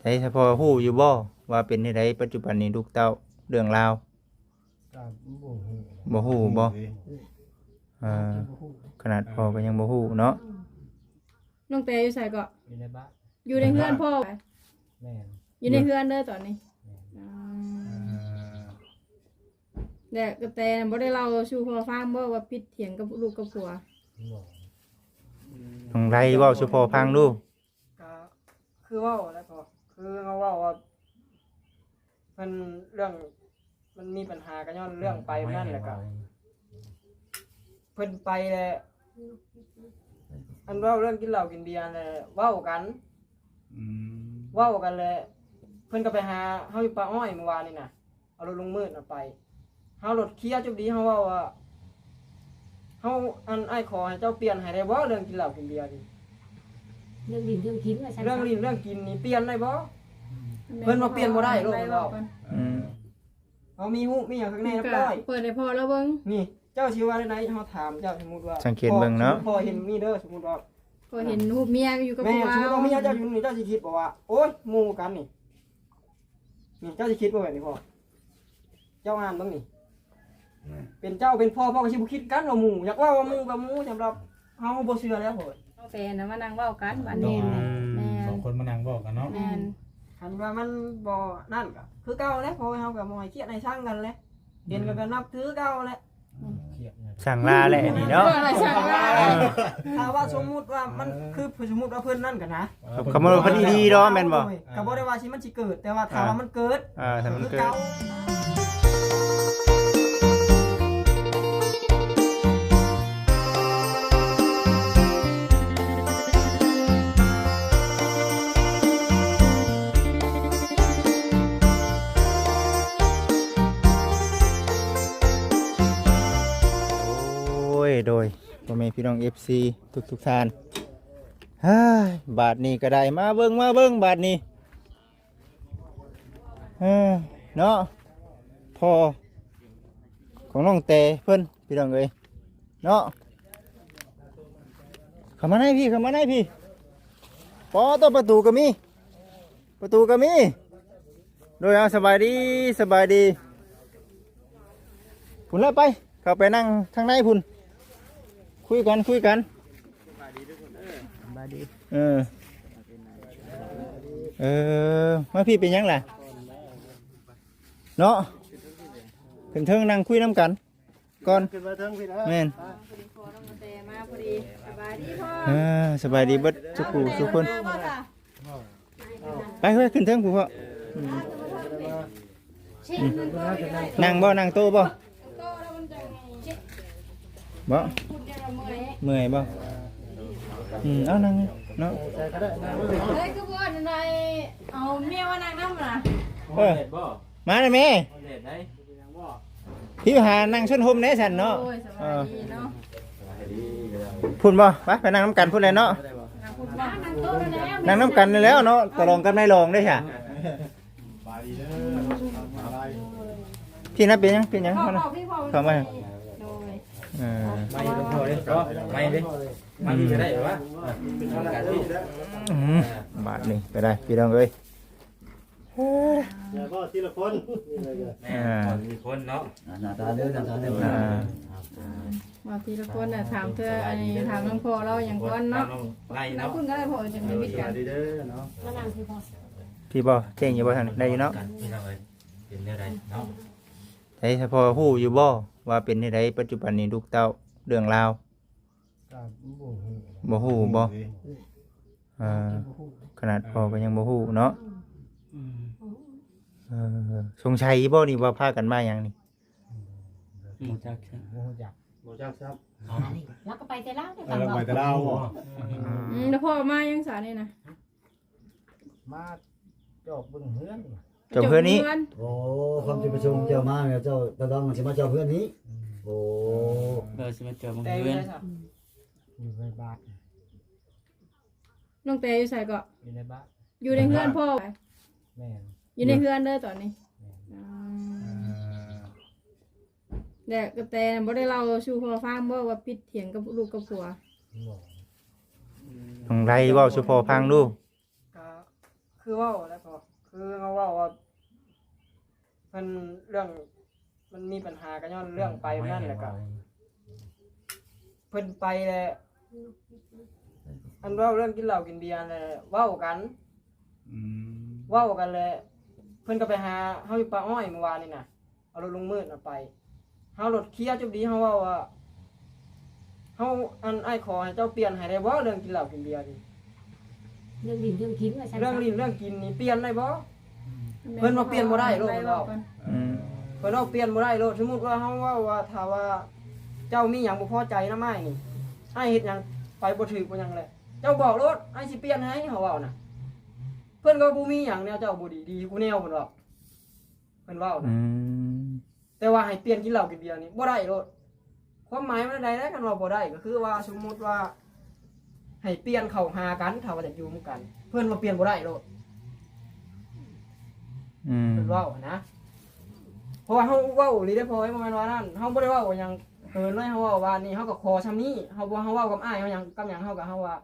ใช้เฉพาะฮู้อยู่บ่ว่าเป็นที่ใดปัจจุบันนี้ลูกเต้าเรื่องราวก็บ่ฮู้บ่ฮู้บ่อ่าขนาดพ่อก็ยังบ่ฮู้เนาะน้องแต่อยู่ใส่ก็อยู่ในบ้านอยู่ในเฮือนพ่อแม่นอยู่ในเฮือนเด้อตอนนี้อ่าแต่กระแตบ่ได้เล่าสู่พ่อฟังบ่ว่าผิดเถียงกับลูกกับผัวบ่น้องไรเว้าสุพอฟังดูก็คือเว่าแล้วพอ คือเขาเว่าว่ามันเรื่องมันมีปัญหากันย้อนเรื่องไปนั่นแหละก็เพิ่นไปแหละอันเว่าเรื่องกินเหล้ากินเบียร์แหละเว้ากันเว้ากันแหละเพิ่นก็ไปหาเฮาอยู่ป่าอ้อยเมื่อวานนี่น่ะเอารถลงมืดน่ะไปเฮารถเคลียร์จุดดีเฮาเว้าว่าเฮาอันไอ้ายขอให้เจ้าเปลี่ยนให้ได้บ่เรื่องกินเหล้ากินเบียร์นี่ เรื่องดินเรื่องกินว่าฉันเรื่องลิ้นเรื่องกินนี่เปลี่ยนได้บ่ เพิ่นว่าเปลี่ยนบ่ได้ลูกปเว้ากันอืมเอามีหูมีอย่างข้างในเรียบร้อย เปิดให้พ่อแล้วเบิ่งนี่ เจ้าชื่อว่าได้ไหนเฮาถามเจ้าสมมุติว่าสังเกตเบิ่งเนาะ พอเห็นมีเด้อสมมุติว่า พอเห็นรูปเมียอยู่กับแม่ผัวสมมุติว่ามีเจ้าอยู่นี่เจ้าสิคิดบ่ว่าโอ๊ยหมู่กันนี่นี่เจ้าสิคิดบ่แบบนี้พ่อเจ้าอ่านเบิ่งนี่เป็นเจ้าเป็นพ่อพ่อก็สิบ่คิดกันว่าหมู่อยากว่าว่าหมู่กับหมู่สำหรับเฮาบ่เชื่อแล้วพ่อน้อง แต่น่ะมานั่งเว้ากันบัดต้อนี้งแม่นสองคนมานั่งบอกกันเนาะแม่นคันว่ามันบ่นั่นก็คือเก่าแล้วพ่อเฮาก็บ่ให้เครียดให้ช่างกันแหล้วเห็นกันก็นับถือเก่าแหล้วเครียดนะสั่งลาแหละนี่เนาะเพื่ออะไรช่างว่าถ้าว่าสมมุติว่ามันคือสมมุติว่าเพิ่นนั่นกันนะคำว่าพอดีดีๆเนาะแม่นบ่ก็บ่ได้ว่าสิมันสิเกิด แต่ว่าถามว่ามันเกิด อ่าถ้ามันคือเกิดเพี่น้อง FC ทุกทุกท่านบาทนี้ก็ได้มาเบิ่งมาเบิ่งบาทนี้เออเนาะพอของน้องเตเพิ่นพี่น้องเอ้ยเนาะเข้ามาในพี่เข้ามาในพี่ปอตัวประตูก็มี ประตูก็มี โดยเอาสบายดีสบายดีพุ่นแล้วไป เข้าไปนั่งข้างในพุ่น คุยกันคุยกันเออเออมาพี่เป็นหยังล่ะเนาะขึ้นเทิงนั่งคุยน้ำกันก่อนขึ้นมาเทิงพี่นะแม่นพ่อน้องแต่มาพอดีสบายดีพ่อเออสบายดีเบิดทุกผู้ทุกคนมาบ่จ้ะไปเฮ้ยขึ้นเทิงผู้พ่ออืมนั่งบ่นั่งโต๊ะบ่ โตแล้วมันจะเช็ด บ่พูดได้ละเมื่อยเมื่อยบ่อืมเอานั่งเนาะเฮ้ยคือบ่อนในเอาเมียมานั่งนำน่ะเออมาเลยแม่พี่หานั่งชนหมแหน่สันเนาะโอ้ยสบายดีเนาะพุ่นบ่ไปไปนั่งน้ำกันพุ่นเลยเนาะนั่งพูดว่านั่งโต๊ะแล้วนั่งน้ำกันนี่แล้วเนาะตกลงกันไม่ลองได้ค่ะพี่นับเป็นยังเป็นยังพ่อมาพ่นะอพี่พ่อเข้ามาโดย เออไม่ต้องพอเลยก็ไม่ดิมันจะได้หรือวะอืมบาทนี่ไปได้พี่น้องเอ้ยแล้วก็ทีละคนแม่ตอนมีคนเนาะหน้าตาเด้อหน้าตาเด้ออ่ามาทีละคนน่ะถามเธออันนี้ถามน้องพ่อเราอย่างก่อนเนาะไล่แล้วเนาะคุณก็ได้พ่อจะมีวิธีการดีเด้อเนาะมานั่งที่พ่อพี่บ่เก่งอยู่บ่ทางนี้ได้อยู่เนาะกันพี่น้องเอ้ยเป็นได้ไรเนาะใช้เฉพาะฮู้อยู่บ่ ว่าเป็นที่ใดปัจจุบันนี้ลูกเต้าเรื่องราวก็บ่ฮู้บ่ฮู้บ่อ่าขนาดพ่อก็ยังบ่ฮู้เนาะเออสงสัยบ่นี่ว่าพากันมาหยังนี่บ่ฮู้จักบ่ฮู้จักบ่จักครับแล้วก็ไปแต่เล่าแต่แล้ฟังวเราไปแต่เราบ่อืมแล้วพ่อมายังสานี่นะมาจอกเบิ่งเฮือน เจ้าเพื่อนนี้โอ้ความจะประชุมเจ้ามาเนี่ยเจ้าตะดองสิมาเจ้าเพื่อนนี้ โอ้เราจะมาเจอมึงแต่อยู่เพื่อนได้ซะอยู่ในบ้านน้องแต่อยู่ใส่ก็อยู่ในบ้านอยู่ในเฮือนพ่อแม่นอยู่ในเฮือนเด้อตอนนี้อ่าแต่กระแตบ่ได้เล่าสู่พ่อฟังบ่ว่าผิดเถียงกับลูกกับผัวบ่น้องไรเว้าสุพอฟังดูก็คือคือเว่าแล้วพอ คือเขาเว่าว่าเพิ่นเรื่องมันมีปัญหากันย้อนเรื่องไปนั่นแหละก็เพิ่นไปแหละอันเว่าเรื่องกินเหล้ากินเบียร์แหละเว้ากัน อืมเว้ากันแหละเพิ่นก็ไปหาเฮาอยู่ป่าอ้อยเมื่อวานนี่น่ะเอารถลงมืดน่ะไปเฮารถเคลียร์จุดดีเฮาเว้าว่าเฮาอันไอ้ายขอให้เจ้าเปลี่ยนให้ได้บ่เรื่องกินเหล้ากินเบียร์นี่ เรื่องดินเรื่องกินว่าฉันเรื่องลิ้นเรื่องกินนี่เปลี่ยนได้บ่ เพิ่นว่าเปลี่ยนบ่ได้โลกมันเว้าอืมเพิ่นเอาเปลี่ยนบ่ได้โลดสมมุติว่าเฮาเว่าว่าถ้าว่า เจ้ามีหยังบ่พอใจนะไม้นี่ให้เฮ็ดหยังไปบ่ถูกบ่หยังแหละเจ้าบอกโลดให้สิเปลี่ยนให้เฮาเว้าน่ะ เพิ่นก็บ่มีหยังแนวเจ้าบ่ดีดีกูแนวเพิ่นว่าเพิ่นเว้าอืนะมแต่ว่าให้เปลี่ยนกินเหล้ากินเบียร์นี่บ่ได้โลดความหมายมันใดนะกันว่าบ่ได้ก็คือว่าสมมุติว่า ให้เปลี่ยนเข้าหากันถ้าว่าจะอยู่ร่วมกัน เพิ่นว่าเปลี่ยนบ่ได้โลดอืมเป็นเว้านะเพราะว่าเฮาเว้าอีหลีได้พอให้ประมาณว่านั้นเฮาบ่ได้เว้าว่าหยังเกินเลยเฮาเว้าว่านี่เฮาก็ขอซำนี้เฮาบ่เฮาเว้ากับอ้ายเฮาหยังกับหยังเฮาก็เฮาว่า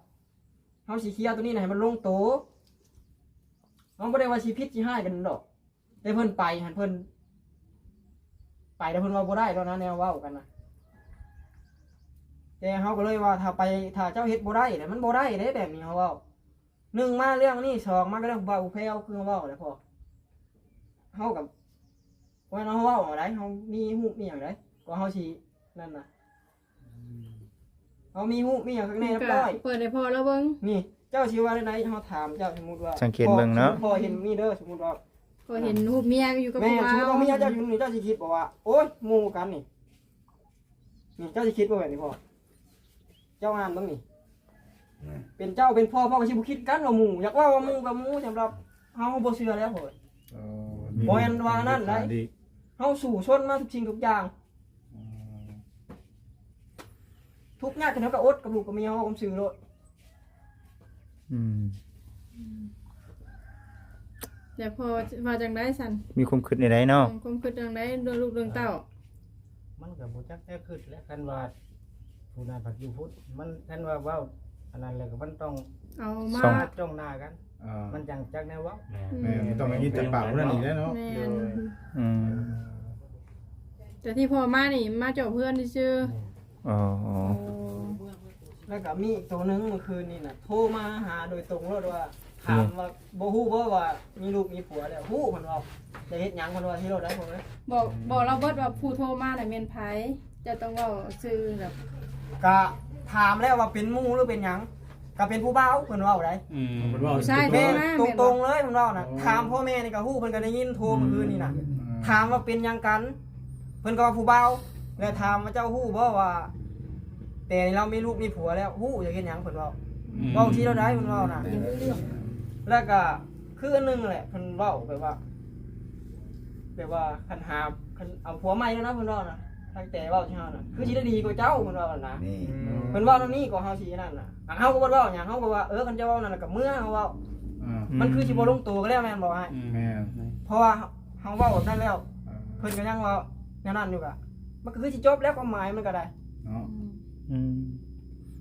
เฮาสิเคลียร์ตัวนี้น่ะให้มันลงโตวเฮาบ่ได้ว่าสิผิดสิให้กันดอกแต่เพิ่นไปหั่นเพิ่นไปแล้วเพิ่นว่าบ่ได้แล้วนะแนวเว้ากันนะ แต่เฮาก็เลยว่าถ้าไปถ้าเจ้าเฮ็ดบ่ได้เนี่ยมันบ่ได้เด้แบบนี้เฮาเว้าหนึ่งมาเรื่องนี้สองมาก็เรื่องเบาแพ้วคือเฮาเว้าแหล้วพอเฮากับว่าเนาะเฮาเว้าอะไรเฮามีฮูปมีหยังไดก็เฮาสินั่นน่ะเฮามีฮูปมีหยังข้างในเรียบร้อยเปิดให้พอแล้วเบิ่งนี่ เจ้าสิว่าได้ไหนเฮาถามเจ้าสมมุติว่าสังเกตเบิ่งเนาะ พอเห็นมีเด้อสมมุติว่าก็เห็นรูปเมียอยู่กับแม่ผู้สมบ่ามติวว่ามีเจ้าอยู่นี่เจ้าสิคิดบอกว่าโอ๊ยหมู่กันนี่นี่เจ้าสิคิดว่าแบบนี้พ่อเจ้าอ่านเบิ่งนี่ เป็นเจ้าเป็นพ่อพ่อก็สิบ่คิดกันว่าหมู่อยากว่าว่าหมู่กับหมู่สำหรับเฮาบ่เชื่อแล้วพ่อเออบ่แม่นว่านั่นได้ดีเฮาสู่ชนมาทุกสิ่งทุกอย่างอืมทุกข์ยากจนเท่ากับอดกับลูกกับเมียเขาผมซื้อรถอืมเดี๋ยวพอว่าจังได๋สั่นมีความคิดในใดเนาะความคิดจังได๋เรื่องลูกเรื่องเต้ามันก็บ่จักแท้ขึ้นและคันว่า ผู้นั้นผักอยู่พุทธมันคันว่าเว้าอันนั้นแล้วก็มันต้องเอามามาจ้องหน้ากัน อ่ามันจังจักแน่เว้าแม่มันต้องมายินแต่ปากนั่นนี่แหล้วเนาะแม่นอืมแต่ที่พ่อมานี่มาเจาะเพื่อนซื่ออ๋อๆโอ้แล้วก็มีอีกตัวหนึงเมื่อคืนนี่น่ะโทรมาหาโดยตรงรถว่าถามว่าบ่ฮู้บ่ว่ามีลูกมีผัวแล้วฮู้เพิ่นว่าจะเฮ็ดหยังเพิ่นว่าที่รถได้ผมเลยบอกบอกเราเบิดว่าผู้โทรมาน่ะแม่นไผจะต้องเว้าชื่อแบบ ก็ถามแล้วว่าเป็นหมู่หรือเป็นหยังก็เป็นผู้บ่าวเพิ่นเว้าได้อืมมันว่าผู้ชายโทรแม่มาตแม่นรบ่งๆเลยเพิ่นเว้าน่ะถามพ่อแม่นี่ก็ฮู้เพิ่นก็ได้ยินโทรเมื่อคืนนี่น่ะ ถามว่าเป็นหยังกัน เพิ่นก็ว่าผู้บ่าวแล้วถามว่าเจ้าฮู้บ่ว่า แต่เรามีลูกมีผัวแล้วฮู้อยากเฮ็ดหยังเพิ่นเว้าเว้าที่เราได้เพิ่นเว้าน่ะ ยังไม่เรื่องแล้วก็คืออันหนึงแหละเพิ่นเว้าแบบว่าแบบว่าคันหาคันเอาผัวใหม่แล้วนะเพิ่นเว้านะ ตั้งแต่เว้าที่เฮาน่ะคือสิได้ดีกว่าเจ้าเพิ่นเว้าน่ะนะนี่เพิ่นเว้าตรงนี้ก็เฮาสินั่นน่ะอันเฮาก็บ่เว้าหยังเฮาก็ว่าเออคันเจ้าเว้านั่นน่ะก็เมื่อเฮาเว้าอ่ามันคือสิบ่ลงตัวก็แล้วแม่นบ่ให้แม่เพราะว่าเฮาเว้าแบบนั้นแล้ว เพิ่นก็ยังเว้าแนวนั้นอยู่ก็มันก็คือสิจบแล้วความหมายมันก็ได้เนาะอืม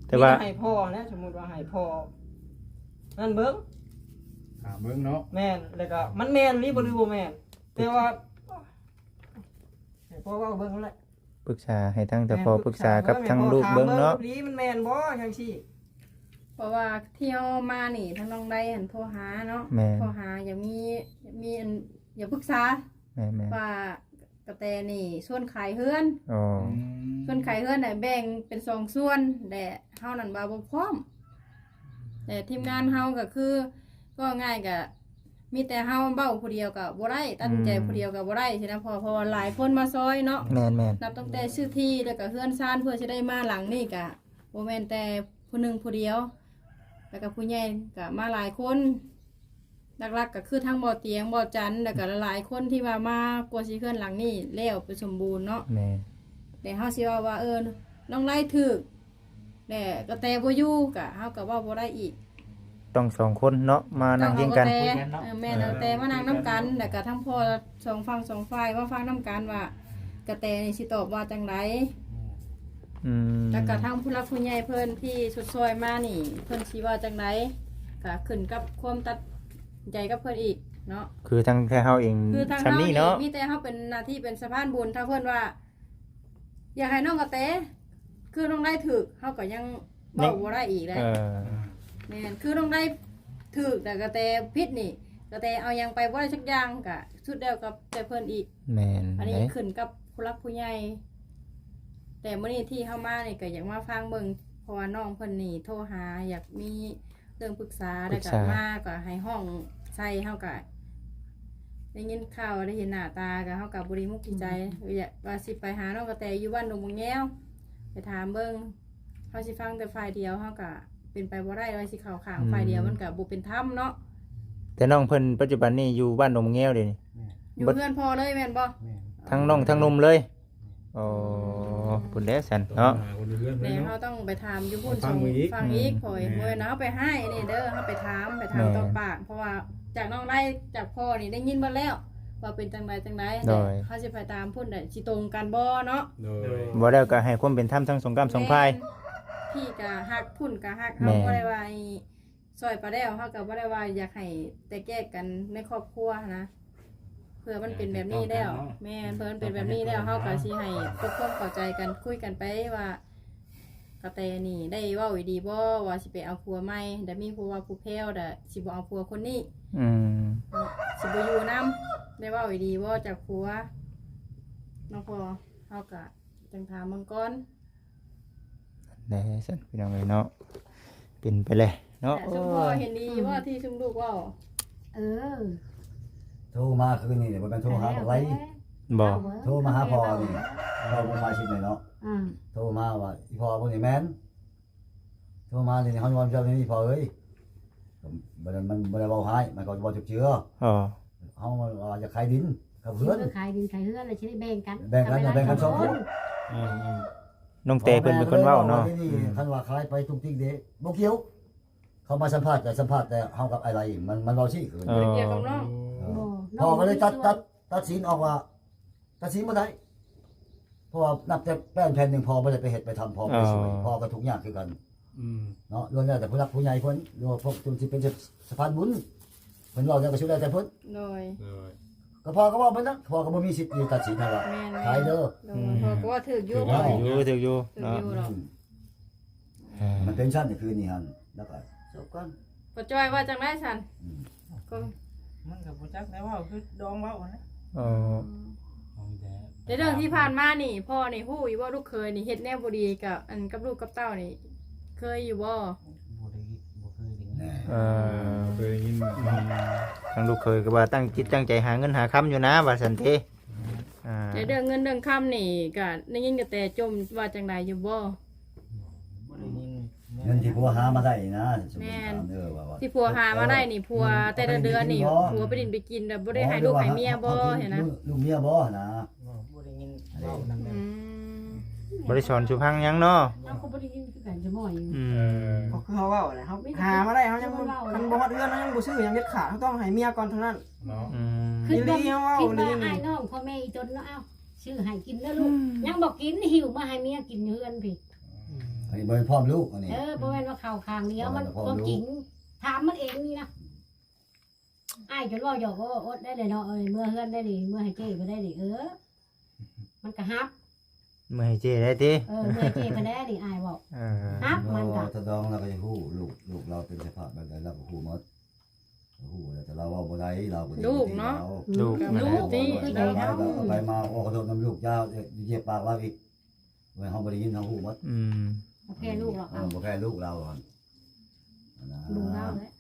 แต่ว่ามีให้พ่อนะสมมุติว่าให้พ่อนั่นเบิ่งถามเบิ่งเนาะแม่นแล้วก็มันแม่นหรือบ่หรือบ่แม่นแต่ว่าให้พ่อเว้าเบิ่งนั่นแหละ ปรึกษาให้ทั้งแต่พอปรึกษากับทั้งลูกเบิ่งเนาะดีมันแม่นบ่จังซี่เพราะว่าเที่ยวมานี่ทางน้องได้หันโทรหาเนาะแม่โทรหาอย่ามีอย่ามีอันอย่าปรึกษาแม่แม่ว่ากระแตนี่ส่วนขายเฮือนอ๋อส่วนขายเฮือนน่ะแบ่งเป็นสองส่วนแต่เฮานั่นบ่าบ่พร้อม แต่ทีมงานเฮาก็คือ ก็ง่ายก็ มีแต่เฮาเบ้าผู้เดียวก็บ่ได้ตัดสินใจผู้เดียวก็บ่ได้สินะเพอเพราะว่าหลายคนมาซอยเนาะแม่นแม่นนับตั้งแต่ชื่อที่แล้วก็เฮือนซ่านเพื่อสิได้มาหลังนี่ก็บ่แม่นแต่ผู้หนึงผู้เดียว แล้วก็ผู้ใหญ่ก็มาหลายคนหลักๆก็คือทั้งบ่อเตียงบ่อจันทร์แล้วก็หลายๆคนที่ว่ามากลัวสิเฮือนหลังนี่แล้วไปสมบูรณ์เนาะแม่แต่เฮาสิว่าว่าเออน้องไล่ถึกแต่ก็แต่บ่อยู่ก็เฮาก็เว้าบ่ได้อีก ต้องสองคนเนาะมานั่งเคียงกันต้องเอาแต่เออแม่นเอาแต่มานั่งนํกันแล้วก็ทั้งพ่อสองฝั่งสองฝ่ายมาฟังนํกันว่ากระแตนี่สิตอบว่าจังไดอืมแล้วก็ทั้งผู้รักผู้ใหญ่เพิ่นที่สุดซอยมานี่ เพิ่นสิว่าจังไดก็ขึ้นกับความตัดใจกับเพิ่นอีกเนาะคือทางแท้เฮาเองคือทางชั้นเฮานี้นี่เนาะมีแต่เฮาเป็นหน้าที่เป็นสะพานบุญถ้าเพิ่นว่า อยากให้น้องกระเตคือน้องได้ถึกเฮาก็ยังเว้าบ่ได้อีกเลยเออ แม่นคือน้องได้ถึกแต่กระเตพิษนี่กระเตเอายังไปบ่ได้สักอย่างก็สุดแล้วกับแต่เพิ่นอีก แม่นอันนี้เด้ขึ้นกับผู้รักผู้ใหญ่แต่เมื่อนี้ที่เข้ามานี่ก็อยากมาฟังเบิ่งเพราะว่าน้องเพิ่นนี่โทรหาอยากมีเรื่องปรึกษาได้วก็มาก็ให้ห้องใส่เฮาก็ได้ยินข่าวได้เห็นหน้าตาก็เฮาก็บ่ได้มุกดีใจอยากว่าสิไปหาน้องกระแตอยู่บ้านดงบงแง้วไปถามเบิ่งเฮาสิฟังแต่ฝ่ายเดียวเฮาก็ เป็นไปบ่ได้ว่าสิเข้าข้างฝ่ายเดียวมันก็บ่เป็นธรรมเนาะแต่น้องเพิ่นปัจจุบันนี้อยู่บ้านดงแง้วเด้นี่อยู่บ่ เพื่อนพอเลยแม่นบ่แม่นทั้งน้องทั้งหนุ่มเลยอ๋อปุ่นแล้วสันเนาะหคนเพื่อนแม่เนาะเขาต้องไปถามอยู่พุ่นฟัส่งงอีกฟังอีกอืมพอยเมื่อนะเขาไปให้นี่เด้อเขาไปถามไปถามต่อปาก เพราะว่าจากน้องได้จากพ่อนี่ได้ยินมาแล้วว่าเป็นจังใดจังใดแต่เขาจะไปตามพุ่นได้สิตรงกันบ่เนาะโดยบ่แล้วก็ให้ความเป็นธรรมทั้งสองกรรมสองฝ่าย แม่น พี่กะฮักพุ่นกะฮักแม่เขาบ่ได้ว่าไอ้ซอยปลาแด้วเขาก็บ่ได้ว่าอยากให้แต่แก้กันในครอบครัวนะเพื่อมันเป็นแบบนี้แล้ว แม่นเพื่อมันเป็นแบบนี้แล้วเขาก็สิให้ทุกคนเข้าใจกันคุยกันไปว่ากระแตนี่ได้เว่าอีดีบ่ว่าสิไปเอาผัวใหม่แต่มีผัวว่าผู้แพ้วแต่สิบ่เอาผัวคนนี้ อืมสิบ่อยู่นํได้เว่าอีดีบ่จากผัวน้องพอเฮาก็จังถามมังก่อน ได้สันพี่น้องเอ้ยเนาะเป็นไปเลยเนาะแต่โอ้ชุมพ่อยเห็นดีว่าที่ชุมลูกเว่าเออโทรมาคืนนี้เดี๋ยวมันโทรหาบอกไรบ่โทรมาหาพ่อนี่พ่อบ่มาชิดเลยเนาะอ่าโทรมาว่าอีพ่อบ่นี่แม่นโทรมานี่เฮาว่าเจ้านี่พ่อเอ้ยบ่ได้มันบ่ได้เว้าให้มันก็บ่จุกเจืออ๋อเฮาว่าจะขายดินกับเพื่เพื่ออนนขายดินขายเฮือนอะไรใช้ได้แบ่งกันแบ่งกันแบ่งกันสองคนอืมอืม น้องเตเพิ่นเป็นคนเว้าเนาะนี่ท่านว่าขายไปทุกทิกเด้บ่เกี่ยว เขามาสัมภาษณ์แต่สัมภาษณ์แต่เฮากับอะไร มันมันเว้าซี่คือเออเกี่ยวกับน้องพ่อก็เลยตัดตัดตัดสินออกว่า ตัดสินบ่ได้เพราะว่านับแต่แป้นแผ่นหนึงพอบ่ได้ไปเฮ็ดไปทำพอไปสวยพอก็ทุกอย่างคือกันอืมเนาะล้วนแล้วแต่ผู้รักผู้ใหญ่เพิ่นหรือว่าพวกจุนสิเป็นสะพานบุญเพิ่นเว้าแล้วก็สิได้แต่เพิ่นโดยโดย ก็พอก็เว้าเพิ่นนะพอก็บ่มีสิทธิ์ที่ตัดสินให้ว่าแม่นขายเด้อโดยพอก็ว่าถืออยู่ถืออยู่ถืออยู่ถือเนาะอยู่หรอกเออมันเป็นชั้นนี่คือนี่หั่นแล้วก็จบกันปะจ้อยว่าจังได๋ซั่นก็มันก็บ่จักได้เว่าคือดองเว้านะเออเอาแต่ในเรื่องที่ผ่านมานี่ พ่อนี่ฮู้อยู่ว่าลูกเคยนี่เฮ็ดแนวบ่ดีกับอันกับลูกกับเต้านี่ เคยอยู่บ่บ่ได้บ่ เคยได้ยินแน่เออเคยได้ยินอืมทางลูกเคยก็ว่าตั้งจิตตั้งใจหาเงินหาค้ำอยู่นะว่าสันติอ่าในเรื่องเงินเรื่องคำนี่ก็ได้ยินกับแต่จมว่าจังไดอยู่บ่บ่ได้ยินเงินที่ผัวหามาได้นะสมมุติแม่นถามเด้อว่าว่า ที่ผัวหามาได้นี่ผัวแต่ละเดือนนี่ผัวไปดินไปกินแต่บ่ได้ให้ลูกให้เมียบ่เห็นนะลูกเมียบ่นะ บ่บ่ได้ยินเว้านำอืม บริสอนสุพังหยังเนาะเรา ก็บ่ได้ยินคือกันจะม่อยอยู่ อืมก็คือเขาเว้าแหละเขาหามาได้เขายังบ่มันบ่ฮอดเดือนเขายังบ่ซื้อหยังเด็ดขาดเขาต้องให้เมียก่อนเท่านั้น เนาะอืมคือบ่อีหลีเอาเว้าคิดว่าอีหลีอ้ายน้องพ่อแม่อีตนเนาะเอ้าชื่อให้กินเด้อลูกยังบอกกินหิวมาให้เมียกินอยู่เฮือนพี่อันนี้บ่เป็นพร้อมลูกอันนี้ เออบ่แม่นว่าเข้าข้างเดียวมันบ่ความรู้จริงถามมันเองนี่นะอ้ายจนว่าหยอกว่าอดได้เลยเนาะเอ้ยเมื่อเฮือนได้ดิเมื่อให้เจ้ก็ได้ดิเออ มันก็ฮับ เมื่อให้เจได้ติเออเมื่อให้เจ้ก็ได้ดิอ้ายบอกเออฮับมันก็ถ้าดองเราก็จะฮู้ลูกลูกเราเป็นสภาพแบบใดเราก็ฮู้หมดฮู้แต่เราเว้าบ่ได้เราก็ลูกเนาะ ลูกกับนั่นลูแหละกที่คือไปใหญ่มาเท่าก็ไปมาโอ้ขอโทษน้ำลูกยาวเหยียบปากเราอีกเว้ยเฮาบ่ได้ยินเฮาฮู้หมดอืมแค่ลูกหรอกเอเอาอบ่แค่ลูกเราก่อนนะดูเล่าแล้ว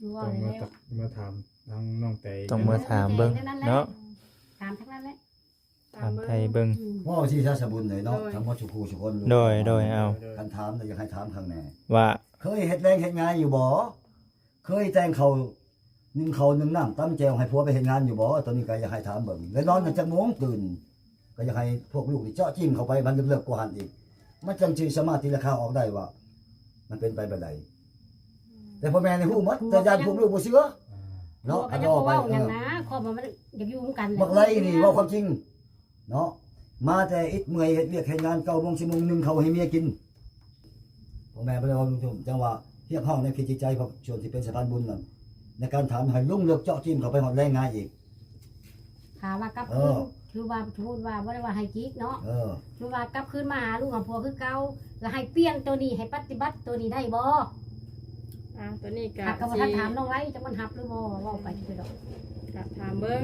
ดูว่าต้องอะไรมาแล้วตักมาถามทางน้องเตต้องมาถามเบิ่งเนาะ ถามทั้งนั้นแหละ ถามไทยเบิ่งอืมว่าสิซะสบุญเลยเนาะทั้งหมดทุกคู่ทุกคนโดยโดยเอาคันถามแต่อยากให้ถามข้างแน่ว่า เคยเฮ็ดแรงเฮ็ดงานอยู่บ่เคยแต่งเขานึ่งเขานึ่งน้ำตั้มแจวให้ผัวไปเฮ็ดงานอยู่บ่ตอนนี้ก็อยากให้ถามเบิ่งแล้วนอนกันจักโมงตื่น ก็อยากให้พวกลูกนี่เจาะจิ้มเข้าไปมันเลิกๆกว่าหันอีก มันจังสิสามารถที่จะเข้าออกได้ว่า มันเป็นไปแบบใดแต่พ่อแม่นี่ฮู้หมดแต่ญาติพวกลูกบ่เชื่อเนาะเนาะก็อันจะนี้ออกไปเว้าอเอย่างอนะขอมันอยากอยู่ร่วมกันแหละบักไล่นี่เว่าความจริง เนาะมาแต่อิดเมื่อยเฮ็ดเวียกเฮ็ดงานเก้าโมงสิบโมงหนึ่งเขาให้เมียกินพ่อแม่บ่ได้ว่าลุงจุ่มจังว่าเรียกห้องในคิดจิตใจเพราะชวนที่เป็นสะพานบุญนั่นในการถามให้ลุ่งเลือกเจาะจิ้มเข้าไปหอดแรงงานอีก ถามว่ากลับเอคืนอคือว่าพูดว่าบ่ได้ว่าให้จิกเนาะเออ คือว่ากลับคืนมาหาลูกของผัวคือเก่าแล้วให้เปลี่ยนตัวนี้ให้ปฏิบัติตัวนี้ได้บ่อะตัวนี้ก็หักก็บ่ทันถามน้องไว้จังมันหับหรือบ่เว้าไปสิไปดอก ก็ถามเบิ่ง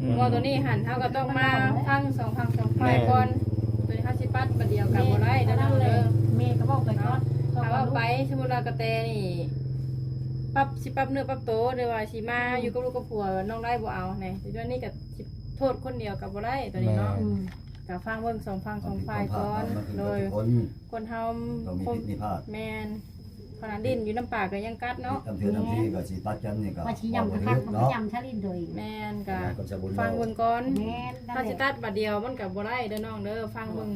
อืม ว่าตัวนี้หันเฮาก็ต้องมาฟังสองฟังสองฝ่ายก่อนตัวนี้เฮาสิปัดประเดียวกันบ่ได้เด้อน้องเด้อแม่ก็เว้าไปก่อนถ้าว่าไปสมมุติว่ากระแตนี่ปรับสิปรับเนื้อปรับโตวหรือว่าสิมาอยู่กับลูกกับผัวน้องได้บ่เอาแหน่เดี๋ยวนี้ก็สิโทษคนเดียวก็บ่ได้ตัวนี้เนาะอืมก็ฟังเบิ่งสองฟังสองฝ่ายก่อนมันเป็นโดคนยทุกคนคนเฮาต้องมีคผินดมีพลาดแม่น ขนาดดิ้นอยู่น้ำปากก็ยังกัดเนาะทำเทือนทำทีก็สิปัดกันนี่ก็ว่าสิยำคักมันก็เนาะยำชะลินโดยแม่นก็ก็จะบุญฟังเบิ่งก่อนแม่นนั่นถ้าแหสิละตัดบัดเดียวมันก็บ่ได้เด้อน้องเด้อฟังเบิ่ง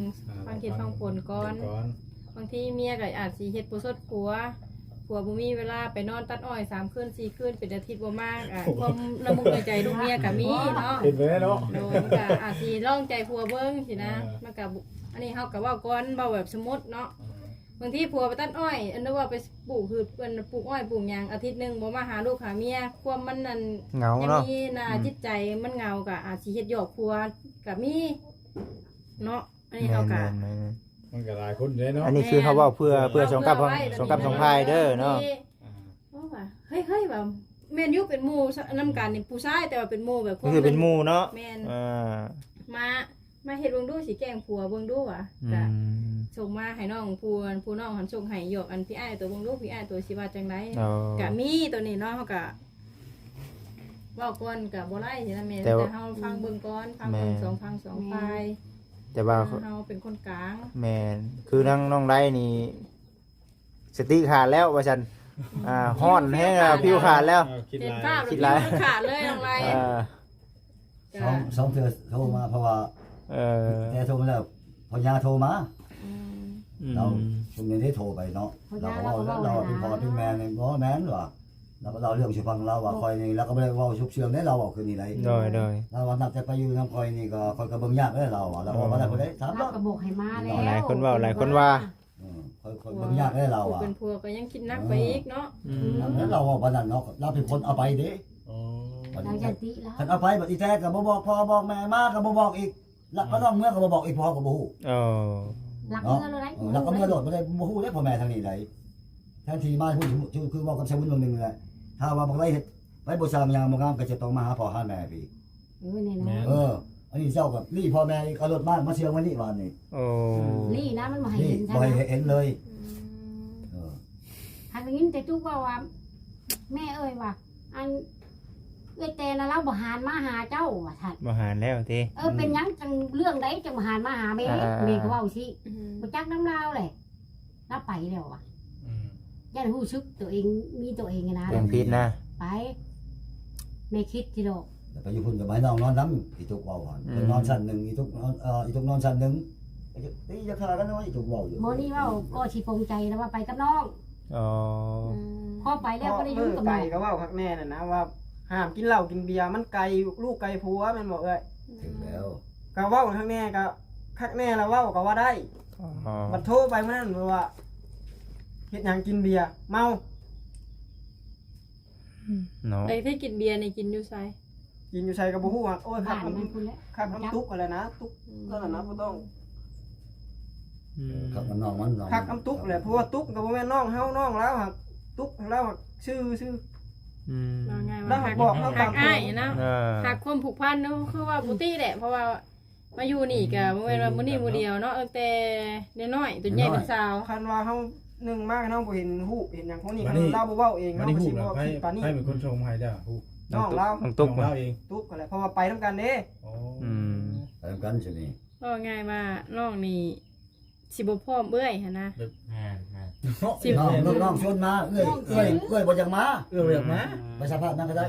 ฟังเหตุฟังผลก่อนก่อนบางทีเมียก็อาจสิเฮ็ดบ่สดผัวผัวบ่มีเวลาไปนอนตัดอ้อย3คืน4คืนเป็นอาทิตย์บ่มากอะความละมุนในใจลูกเมียก็มีเนาะเป็นไปได้เนาะโดยมันก็อาจสิลองใจผัวเบิ่งสินะมันก็บ่อันนี้เฮาก็เว้าก่อนเว้าแบบสมมุติเนาะ บางทีผัวไปตัดอ้อย อันนั้นว่าไปปลูกคือเพิ่นปลูกอ้อยปลูกหยังอาทิตย์หนึงบ่มาหาลูกหาเมียความมันนั่นเหงายังเนาะมีน่าจิตใจมันเหงาก็อาจสิเฮ็ดหยอกผัวก็มีเนาะอันนี้เฮาก็แม่นมันก็หลายคนเลยเนาะๆอันนี้คือเขาเว้าเพื่อเพื่อสงครามของสงครามสงพายเด้อเนาะว่าว่าเฮ้ยเฮ้ยแบบแมนยูเป็นหมู่นํกันนี่ผู้ชายแต่ว่าเป็นหมู่แบบก็คือเป็นหมู่เนาะแม่นอ่ามา มาเฮ็ดเบิ่งดูสิแกล้งผัวเบิ่งดูว่ะอืก็มส่งมาให้น้องผู้ผู้น้องหันส่งให้หยอกอันพี่อ้ายตัวเบิ่งดูพี่อ้ายตัวสิว่าจังไดเอา ก็มีตัวนี้เนาะเฮาก็เว้าก่อนก็บ่ไล่สินะแม่แต่แต่ว่าเฮาฟังเบิ่งก่อนฟังเบิ่งแม่ สองฟังสองฝ่ายแต่ว่าเฮาเป็นคนกลางแม่นคือทั้งน้องไดนี่ สติขาดแล้วว่าฉันอ่าฮ้อนแห้งอะผิวขาดแล้วคิดเห็นหลาย ภาพคิแล้วดหลายมันขาดเลยน้องไล่อ่าสองสองเทือโทรมาเพราะว่า เออแต่โทรมาแล้วพญาโทรมา อืม เราอืมตรงนี้ได้โทรไปเนาะเราก็เว่าแล้วเราเป็นพ่อเป็นแม่ในบ่แม่นว่ะเราก็เราเรื่องสิฟังเราว่าคอยนี่เราก็บ่ได้เว้าชุบเชืองได้เราเอาคืนนี้ไดโดยโดย เราว่านับแต่ไปอยู่นำคอยนี่ก็คอยก็เบิ่งยากเด้อเราอะเราบ่ว่าได้บ่ได้ถามเราเราก็บอกให้มาแล้วหลายคนเว้าหลายคนว่า อืมคอยคอยเบิ่งยากเด้อเราอะเป็นผัวก็ยังคิดหนักไปอีกเนาะอืมแล้วเราว่าปานนั้นเนาะเราเป็นคนเอาไปเด้อ๋อ เราจะติแล้ว คันเอาไปบัดอีแท้ก็บ่บอกพ่อบอกแม่มาก็บ่บอกอีก แล้วก็น้องเมื่อก็บ่บอกอีกพ่อก็บ่ฮู้โอ้หลักเนาะเงินเลยเออแล้วก็เมื่อโดดบ่ได้บ่ฮู้ได้พ่อแม่ทางนี้ไดแทนที่มาพูดคือคือบอกกับชาวบ้านนึงแหละถ้าว่าบ่ได้เฮ็ดไปบ่สร้างยามบ่งามก็จะต้องมาหาพ่อหาแม่พี่เออแน่นอนเอออันนี้เจ้ากับลี่พ่อแม่เอารถมามาเชียงไว้นี่วานนี่โอ้นี่นะมันมาให้นี่เห็นบ่ใช่ให้ไหมเห็นเลยเออทางนี้แต่ทุกว่าว่า แม่เอ้ยว่าอัน เอ้ยแต่นะเราบ่หานมาหาเจ้าว่าท่านบ่หารแล้วติเออเป็นหยังจังเรื่องใดจังบ่หานมาหาแม่อ่าแม่ก็เว้าสิอืมบ่จักน้ำลาวเลยเราไปแล้วว่ะอืมย่านฮู้ซึกตัวเองมีตัวเองไงนะเรื่องผิดนะไปแม่คิดที่ดอกแล้วไปอยู่พุ่นกับไม้น้องนอนน้ำอีตุกเว้าหั่นเพิ่นนอนชั้นหนึงอีตุกนอนเอ่ออีตุกนอนชั้นหนึงไอ้เจ้าตีจะฆ่ากันเนาะอีตุกเว้าอยู่หมอนี่เว่าก็สิปรงใจแล้วว่าไปกับน้องอ๋อพอไปแล้วก็ได้อมืยุ่งอกับไก่น้องก็เว้าคักแน่น่ะนะว่า ห้ามกินเหล้ากินเบียร์มันไกลลูกไกลผัวแม่นบ่เอ้ยถึงแล้วก็เว้าคักแน่ก็คักแน่แล้วเว้าก็ว่าได้อ๋อบัดโทรไปเมื่อนั้นว่าเฮ็ดหยังกินเบียร์เมาเนาะไอ้ที่กินเบียร์นี่กินอยู่ไสกินอยู่ใส่ก็บ่ฮู้ว่าโอ้ยขับ้าบนน้มันพุ่นแล้วำขับน้ำตุกอะไรนะตุกก็นะบ่ต้อง อืมครับน้องมันน้องคักน้ำตุกแหละเพราะว่าตุกก็บ่แม่นน้องเฮาน้องแล้วหักตุกแล้วหักชื่อชื่อ อืมว่าไงแล้วว่าหัหักกบอกเฮาหัตากมอ้ายนะเออ หักความผูกพันเนาะคือว่าบุตี้แหละ เพราะว่ามาอยู่นี่ก็บ่แม่นว่ามื้อนี้มื้อเดียวเนาะเออแต่น้อยๆตัวใหญ่เป็นสาว คันว่าเฮาหนึ่งมากน้องบ่เห็นฮู้เห็นหยังพวกนี้คันเราบ่เว้าเองวันเฮานี้ก็ฮู้สิแล้บ่วใครคิดปานนี้ใครเป็นคนชงให้จ้ะฮู้น้องเราต้องตุกน้องมาเราเองตุกก็แหละเพราะว่าไปนํกันเด้โอ้อืมไปทำกันสินี่ก็ง่ายว่าน้องนี่สิบ่พร้อมเอ้อยหั่นนะแม่นแม่นสิบ น้องน้องน้องชวนมาเอ้ยเอ้ยเอ้ยบ่จังมาเอื้ออยากมาไปสภาพนั้นก็ได้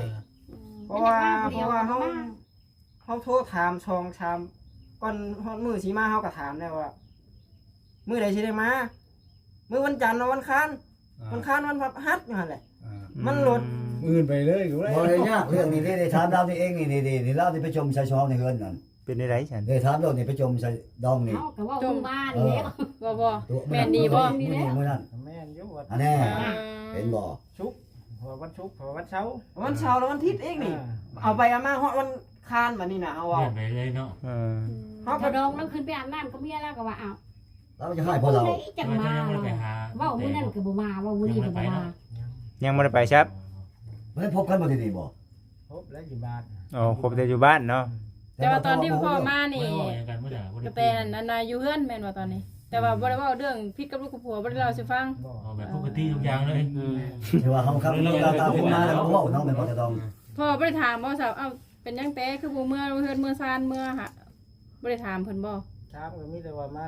เพราะว่าเพราะว่าเฮาเฮาโทรถามชองชามก่อนฮอดมื้อสิมาเฮาก็ถามแล้วว่ามื้อใดสิได้มามื้อวันจันทร์เนาะวันค้านวันค้านวันพฤหัสอยู่หั่นแหละอ่ามันหลุดอื่นไปเลยก็ได้บ่ได้ยากเรื่องนี้ได้ได้ถามเรานี่เองนี่นี่นี่นี่เรานี่ไปชมชายชอบในเฮือนนั่น เป็นได้ไรฉันได้ถามเรานี่ไปชมชายดองนี่เฮาก็เว่าคุณบ้านนี่แหละบ่บ่ ตัวแม่นดีบ่มื้อนี้มื้อนั้นแม่นอยู่ว่าอันแน่อ่าเห็นบ่ชุกเพราะวันศุกร์เพราะวันเสาร์วันเสาร์แล้ววันอาทิตย์เองนี่เอาไปเอามาฮอดวันคานบัดนี้น่ะเอาเปเอาลี่ยนไปเลยเนาะเออเฮาพก็อดองแล้วขึ้นไปอาบน้ำก็เมียแล้วก็ว่าอ้าวแล้วจะให้พอเราได้จังมาจะยังไม่เราไปหาเว้ามื้อนั้นก็บ่มาเว้ามื้อนี้ก็บ่มายังบ่ได้ไปครับไม่ได้พบกันบ่ที่นี่บ่พบแล้วอยู่บ้านโอ้ครบแต่อยู่บ้านเนาะ แต่ว่าตอนที่พ่อมานี่ไม่ได้กันเมื่อไหร่กระแตนั่นนาอยู่เฮือนแม่นว่าตอนนี้ แต่ว่าบ่ได้เว้าเรื่องพิษกับลูกกับผัวบ่ได้เล่าให้ฟังบ่เอาแบบปกติทุกอย่างเลยที่ว่าเขาครับเราตามคนมาแล้วก็เว้าน้องแม่นบ่จะต้องพ่อบ่ได้ถามบ่สาวเอ้าเป็นหยังแต่คือบ่เมื่อเฮือนเมื่อซานเมื่อหะบ่ได้ถามเพิ่นบ่เช้าก็มีแต่ว่ามา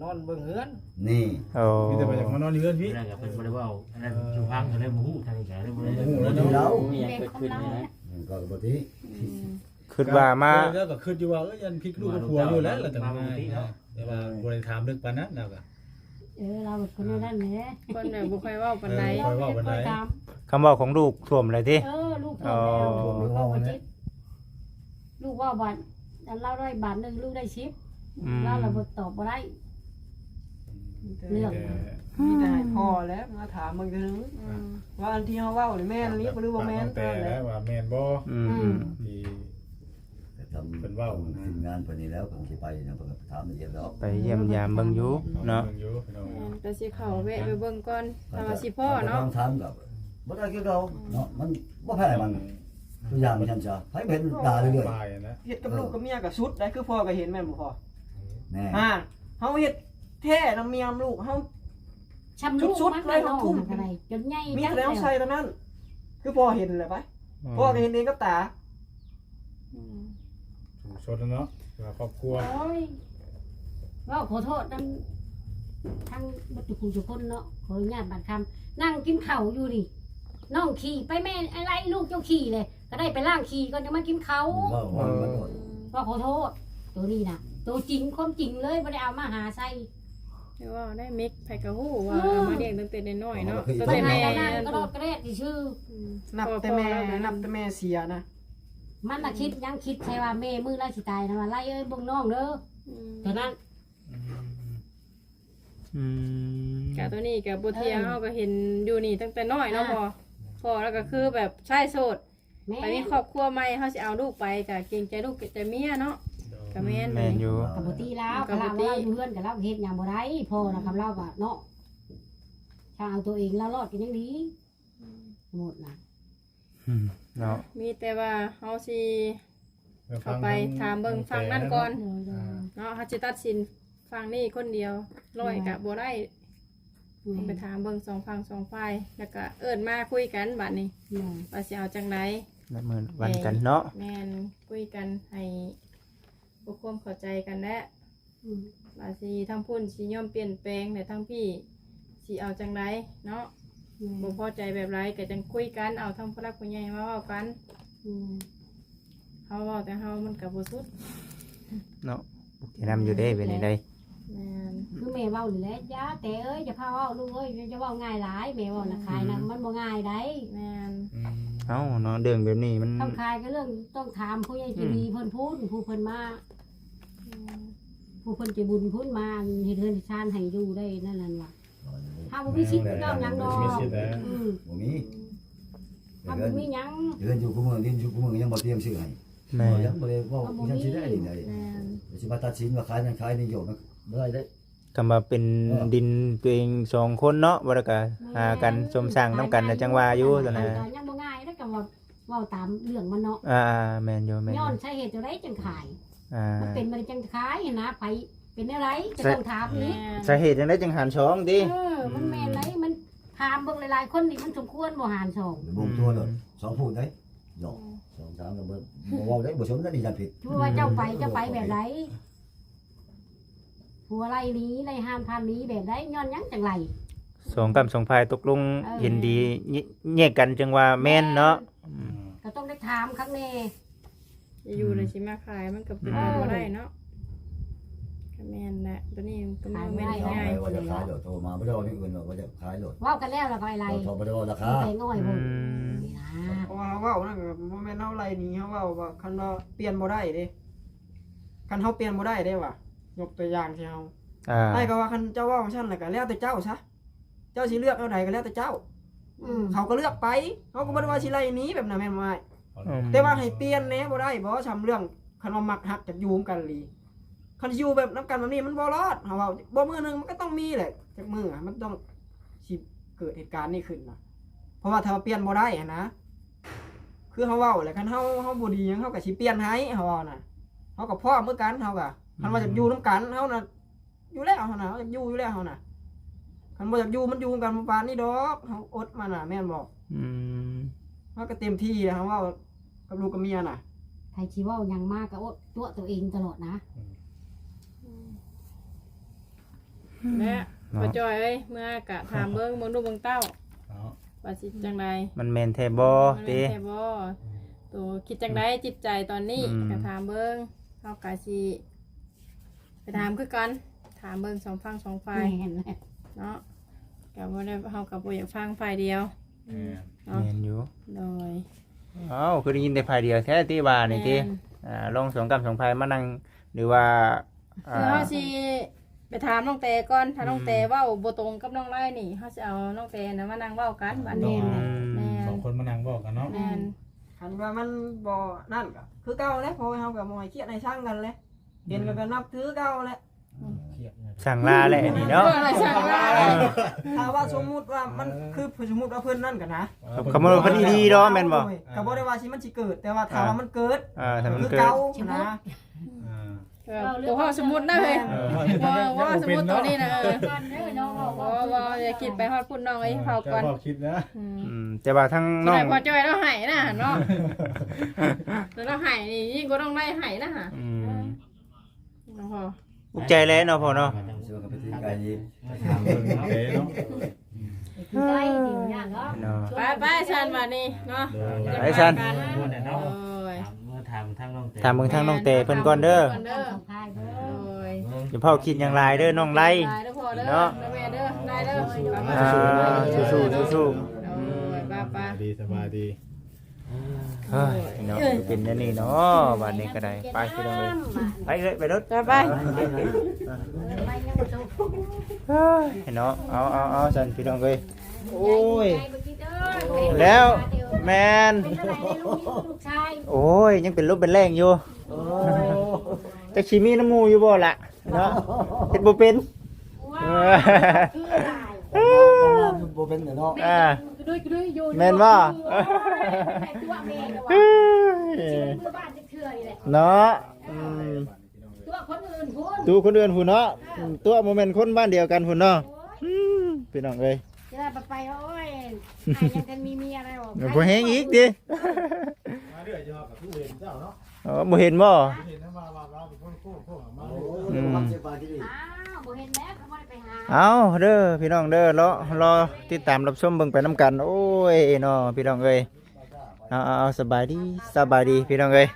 นอนเบิ่งเฮือนนี่โอ้มีแต่ไปจากมานอนอยู่เพื่อนพี่ไม่ได้กับเป็นบริวารอันนั้นอยู่พังกันเลยมูฮู้ทางแก่เลยบริวารบ่ที่เรามีอย่างเกิดขึ้นนี่นะ ก็บ่ที่ คิดว่ามาแล้วก็คืออยู่ว่าเอ้ยยันพลิกลูกกับผัวอยู่แล้วแต่ว่าแต่ว่าบริถามลึกปานนั้นแล้วก็เออเราคนนั้นแหละเพิ่นน่ะบ่ค่อยเว้าปานใดคอยเว้าปานใดตามคำเว้าของลูกท่วมเลยติเออลูกโทรแล้วลูกว่าจิตลูกว่าบาทอันเราได้บาทหนึงลูกได้ชิปอืมเราเราบ่ตอบบ่ได้เรื่องมีแต่ให้พ่อแล้วมาถามมึงเถอะอืมว่าอันที่เฮาเว้านี่แม่นหรือบ่หรือบ่แม่นแต่เท่านั้นแหแล้ละวว่าแม่นบ่อืม ที่ทำเป็นว่าทีมงานเพิ่นนี่แล้วผมสิไปนะเพิ่นถามละเอียดแล้วไปเยี่ยมยามเบิ่งอยู่เนาะเบิ่งอยู่พี่น้องแม่นแต่สิเข้าแวะไปเบิ่งก่อนถ้าว่าสิพ่อเนาะถามกับบ่ได้คือเราเนาะมันบ่แพ้มันตัวอย่างมันซั่นจ้ะให้เห็นด่าเรื่อยบายนะ เฮ็ดกับลูกกับเมียก็สุดได้คือพ่อก็เห็นแม่นบ่พ่อๆแน่อ่าเฮาเฮ็ดแท้นำเมียนำลูกเฮาช้ำลูกสุดๆมันเลก็ยน้องทุ่มมันก็ได้จนใหญ่มีจังแต่แนวใส่เท่านั้น คือพ่อเห็นแหละไปพ่อก็เห็นเองกับตา อืมถูก ชดแล้วเนาะว่าครอบครัว โอ้ยว่าขอโทษทั้งทั้งบัตรคุณทุกคนเนาะขออนุญาตบัตรคำนั่งกินข้าวอยู่ดิน้องขี่ไปแม่อะไรลูกเจ้าขี่เลย ก็ได้ไปล่างขี่ก่อนจะมากินเขาวว่าว่ามันโดดว่าขอโทษ ตัวนี้นะตัวจริงความจริงเลยไม่ได้เอามาหาใส่เรียกว่าได้มิกไผกะฮู้ว่าเอามาเลี้ยงตั้งแต่น้อยๆเนาะตั้งไปแต่ไหนแม่ก็นั่งก็รอดกระเดดที่ชื่ออืมนับแต่แม่นับแต่แม่เสียนะ มันน่ะคิดยังคิดใช่ว่าแม่มือไล่สิตายนะว่าไล่เอ้ยเบิ่งน้องเด้ออืมเท่านั้น อืมกะตัวนี้กะบ่เทียงเฮาก็เห็นอยู่นี่ตั้งแต่น้อยเนาะพอพอแล้วก็คือแบบชายโสดแม่ไปมีครอบครัวใหม่เฮาสิเอาลูกไปกะเกรงใจลูกเกรงใจเมียเนาะกะแม่น แม่นอยู่กับบ่ตีแล้วกักับบบ่เราตีเราอยู่เพื่อนกับเราเฮ็ดหยังบ่ได้พ่อนะครับเราก็เนาะถ้าเอาตัวเองแล้วรอดกันยังดีหมดนะอืม เนาะมีแต่ว่าเฮาสิเข้าไปถามเบิ่งฟังนั่นก่อนเดี๋ยวเดี๋ยวเนาะเฮาสิตัดสินฟังนี่คนเดียวร้อยกะบ่ได้แม่ไปถามเบิ่งสองฟังสองฝ่ายแล้วก็เอิ้นมาคุยกันบัดนี้แม่ว่าสิเอาจังไดละเมินวันกันเนาะแม่นคุยกันให้บ่ความเข้าใจกันและอืมว่าสิทั้งพุ่นสิยอมเปลี่ยนแปลงแต่ทั้งพี่สิเอาจังไดเนาะแม่ บ่พอใจแบบไรก็จังคุยกันเอาทั้งผู้รักผู้ใหญ่มาเว้ากันอืมเฮาเว้าแต่เฮามันก็บ่สุดเนาะจะนำอยู่ได้เป็นไดแม่นคือแม่เว้านี่แหละอย่าแต่เอ้ยอย่าพาเว้าลูกเอ้ยจะเว้าง่ายหลายแม่เว้านะขายนะมันบ่ง่ายได้แม่นเอ้าเนาะเรื่องแบบนี้มัน ต้องขายก็เรื่องต้องถามผู้ใหญ่ใจดีเพิ่นพูดผู้เพิ่นมาผู้เพิ่นใจบุญพูดมาเฮ็ดเฮือนชานให้อยู่ได้นั่นนั่นว่ะ ถ้าบ่มีสิทธิ์ก็ต้องหยังดอกมีสิทธิ์แล้วอืมบ่มีถ้าเดืบ่อนมีหยังเดือนอยู่กูมือดินอยู่กูมือยังบ่เตรียมชื่อให้แม่ยังบ่ได้เว้ายังสิได้นี่ได้แม่นสิมาตัดสินว่าขายนั่นขายนี่อยู่มันบ่ได้ได้ คำว่าเป็นดินตัวเองสองคนเนาะบ่ได้ก็หากันสมสร้างนํกันน่ะจังว่าอยู่ตอนนั้นก็ยังบ่ง่ายแล้วก็ว่าเว้าตามเรื่องมันเนาะอ่าแม่นอยู่แม่นอย้อยู่นใช้เหตุจังไดจังขาย อ่ามันเป็นมันจังขายนะไป เป็นอะไรจะต้องถามแม่นี้นสาเหตุจังได๋จังหันช้องติเออมันแม่นไรมันถามเบิ่งหลายๆคนนี่มันสมควรบ่หารสองบ่ตัวเลยสองพูดได้ดอกสองสามก็บ่บ่เว้าได้บ่สมได้นี่ยันผิดทั่วว่าเจ้าไปเจ้าไปแบบไรผัวไรนี้ไรห้ามทานนี้แบบไรย้อนหยังจังไร สองกับสองฝ่ายตกลงเออ เห็นดีแยกกันจังว่าแม่นเนาะ ก็ต้องได้ถามครั้งแน่จะอยู่เลยสิมาขายมันก็เป็นไปบ่ได้เนาะก็ แม่นแหละตัวนี้ก็บ่แม่นเอาง่ายไปว่าจะขายโดดโทรมาบ่ได้เอานี่อื่นหรอกว่าจะขายโดดเว้ากันแล้วแล้วก็อะไรโทรบ่ได้ว่าราคาแต่ง่อยอืบ่มนี่นะเพราะว่าเฮาเว้านั่นก็บ่แม่นเฮาไล่หนีเฮาเว้าว่าคันว่าเปลี่ยนบ่ได้เด้คันเฮาเปลี่ยนบ่ได้เด้ว่ะยกตัวอย่างที่เฮาอ่าไอ้ก็ว่าคันเจ้าเว้าของฉันน่ะก็แล้วแต่เจ้าซะเจ้าสิเลือกเอาใดก็แล้วแต่เจ้า อืมเขาก็เลือกไปเขาก็บ่ได้ว่าสิไล่หนี้แบบนั้นแม่นบ่อ้ายอืมแต่ว่าให้เปลี่ยนแหน่บ่ได้บ่ทำเรื่องคันว่ามักฮักจากอยู่ร่วมกันอีหลี คันอยู่แบบนํกันแบบนี้มันบ่รอดเฮาเว้าบ่มื้อหนึงมันก็ต้องมีแหละจักมื้ออะมันต้องสิเกิดเหตุการณ์นี้ขึ้นน่ะเพราะว่าถ้าว่าเปลี่ยนบ่ได้อะนะคือเฮาเว้าแหละคันเฮาเฮาบ่ดีหยังเฮาก็สิเปลี่ยนให้เฮาเว้าน่ะเฮาก็พร้อมเหมือนกันเฮาก็คันว่าจะอยู่นํกันเฮาน่ะอยู่แล้วเฮาน่ะเฮาอยากอยู่อยู่แล้วเฮาน่ะคันบ่อยากอยู่มันอยู่กันบ่ปานนี้ดอกเฮาอดมาน่ะแม่นบ่อืมเฮาก็เต็มที่แล้วเฮาเว้ากับลูกกับเมียน่ะ ใครชีว่ายังมากก็อดตัวตัวเองตลอดนะ และบ่จอยเอ้ยเมื่อกะถามเบิ่งเบิ่งดูเบิ่งเต้าเนาะว่าสิจังไดมันแม่นแท้บ่มันติแม่นแท้บ่ตัวคิดจังไดจิตใจตอนนี้อืมก็ถามเบิ่งเฮากะสิไปถามคือกันถามเบิ่งสองฝั่งสองฝ่ายแม่นแหละเนาะก็บ่ได้เฮาก็บ่อยากฟังฝ่ายเดียวแม่นเนาะแม่นอยู่โดยเอ้าคือได้ยินแต่ภายเดียวแท้ติว่านี่ติแม่อ่าลองสองกำสองภายมานั่งหรือว่าอ่าคือเฮาสิ ไปถามน้องเตก่อนถ้าน้องอืมเตเว้าบ่ตรงกับน้องไร่นี่เฮาสิเอาน้องเตน่ะมานั่งเว้ากันบัดต้อนี้งแม่นสองคนมานั่งบอกกันเนาะแม่นคันว่ามันบ่นั่นก็คือเก่าแหล้วพอเฮาก็บ่ให้เครียดให้สร้างกันแหล้วเห็นกันก็นับถือเก่าแหล้วเครียดเนี่ยสั่งลาแหละนี่เนาะเรื่องอะไรสั่งลาเออถ้าว่าสมมุติว่ามันคือสมมุติว่าเพิ่นนั่นกันนะคำว่าเพิ่นอีดี เนาะแม่นบ่โอ้ยก็บ่ได้ว่าสิมันสิเกิด แต่ว่าถ้าว่ามันเกิดอ่าถ้ามันคือเกิด เก่านะอ่าเออ ตัวพ่อสมมุตินะเฮ้ยเออว่าว่าสมมุติตัวนี้นะเออก่อนเด้อน้องเอาว่าว่าอย่าคิดไปฮอดพุ่นน้องไอ้เผาก่อนจะบอกคิดนะอืมอืมแต่ว่าทั้งน้องแต่พอจอยแล้วหายนะเนาะแล้วเราหายนี่ยิ่งก็ต้องไล่หายนะฮะอืมน้องพออุกใจแล้วเนาะพ่อเนาะเชื่อกับไปที่ไกลดีถามเพิ่นเด้เนาะคือได้จริงอย่างเนาะ เนาะไปไปชันมานี่เนาะ ไปชันพูดแต่เนาะโอ้ยเมื่อ ถามทางน้องแต่ถามเบิ่งทางน้องเตเพิ่นก่อนเด้อก่อนเด้อสองพายเด้อโอ้ยอย่าเผาคิดอย่างไรเด้อน้องไรได้เด้อพ่อเด้อเนาะเด้อแม่เด้อได้เด้ออ่าสู้ๆสู้โอ้ยป้าป้า ดีสบายดีๆเฮ้ยเนาะเป็นแน่นี่เนาะบัดนี้ก็ได้ไปพี่น้องเลยไปเลยไปรถไปไป ไปยังบ่จบเฮ้ยเนาะเอาเอาเอาสันพี่น้องเลยโอ้ยใจบ่คิดเด้อแล้ว แมนเป็นอะไรในลูกลูกชายโอ้ยยังเป็นลบเป็นแรงอยู่แต่ชีมีน้ำมูอยู่บ่ล่ะเนาะเฮ็ดบ่เป็นว้าเอวอคืออะไรบ่เป็นเนาะอ่าด้วยด้วยอยู่แม่นบ่โอ้ยแต่ตัวแม่ก็ว่าเฮ้ยชื่อมือบ้านจะเถื่อนี่แหละเนาะอืมตัวคนอื่นพุ่นดูคนอื่นหุ่นเนาะอืมตัวโมเมนต์คนบ้านเดียวกันหุ่นเนาะอืมพี่น้องเอ้ย จะได้ไปโอ้ยไอ้ยังกันมีเมียอะไรบอกเดี๋ยวบ่แฮงอีกดิมาเรื่อยจะกับผู้เห็นเจ้าเนาะอ๋อบ่เห็นบ่เห็นนะว่าว่าเราเป็นคนโค้งโค้งมาโอ้ยความเจ็บปากที่อ้าวบ่เห็นแล้วเขาไม่ได้ไปหาเอาเด้อพี่น้องเด้อรอรอติดตามรับชมเบิ่งไปน้ำกัน โอ้ยเนาะพี่น้องเอ้ยเอาเอาเอาสบายดีสบายดีพี่น้องเอ้ย